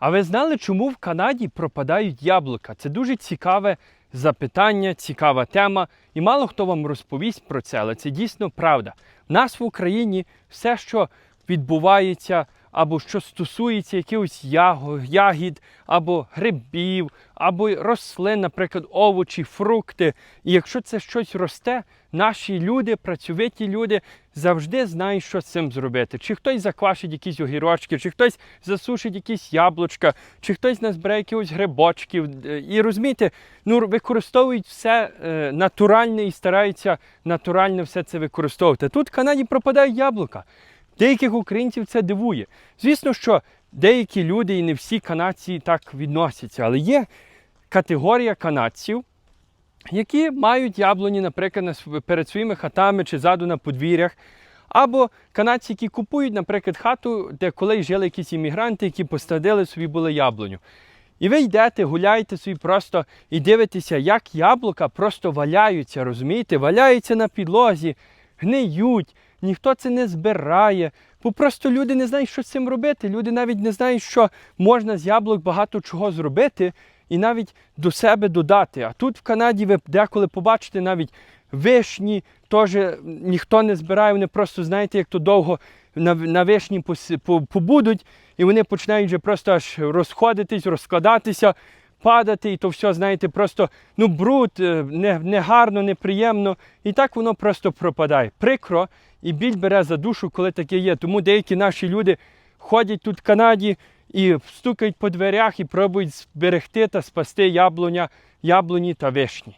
А ви знали, чому в Канаді пропадають яблука? Це дуже цікаве запитання, цікава тема, і мало хто вам розповість про це, але це дійсно правда. В нас в Україні все, що відбувається, або що стосується якихось ягід, або грибів, або рослин, наприклад, овочі, фрукти. І якщо це щось росте, наші люди, працьовиті люди, завжди знають, що з цим зробити. Чи хтось заквашить якісь огірочки, чи хтось засушить якісь яблучка, чи хтось назбере якихось грибочків. І розумієте, ну використовують все е, натуральне і стараються натурально все це використовувати. Тут в Канаді пропадають яблука. Деяких українців це дивує. Звісно, що деякі люди і не всі канадці так відносяться, але є категорія канадців, які мають яблуні, наприклад, перед своїми хатами чи ззаду на подвір'ях. Або канадці, які купують, наприклад, хату, де колись жили якісь іммігранти, які посадили собі були яблуню. І ви йдете, гуляєте собі просто і дивитеся, як яблука просто валяються, розумієте? Валяються на підлозі, гниють, ніхто це не збирає. Бо просто люди не знають, що з цим робити. Люди навіть не знають, що можна з яблук багато чого зробити і навіть до себе додати. А тут в Канаді ви деколи побачите навіть вишні, теж ніхто не збирає, вони просто знаєте, як то довго на, на вишні побудуть, і вони починають вже просто аж розходитись, розкладатися, падати, і то все, знаєте, просто ну бруд, е, не, негарно, неприємно. І так воно просто пропадає. Прикро, і біль бере за душу, коли таке є. Тому деякі наші люди ходять тут в Канаді і стукають по дверях і пробують зберегти та спасти яблуня, яблуні та вишні.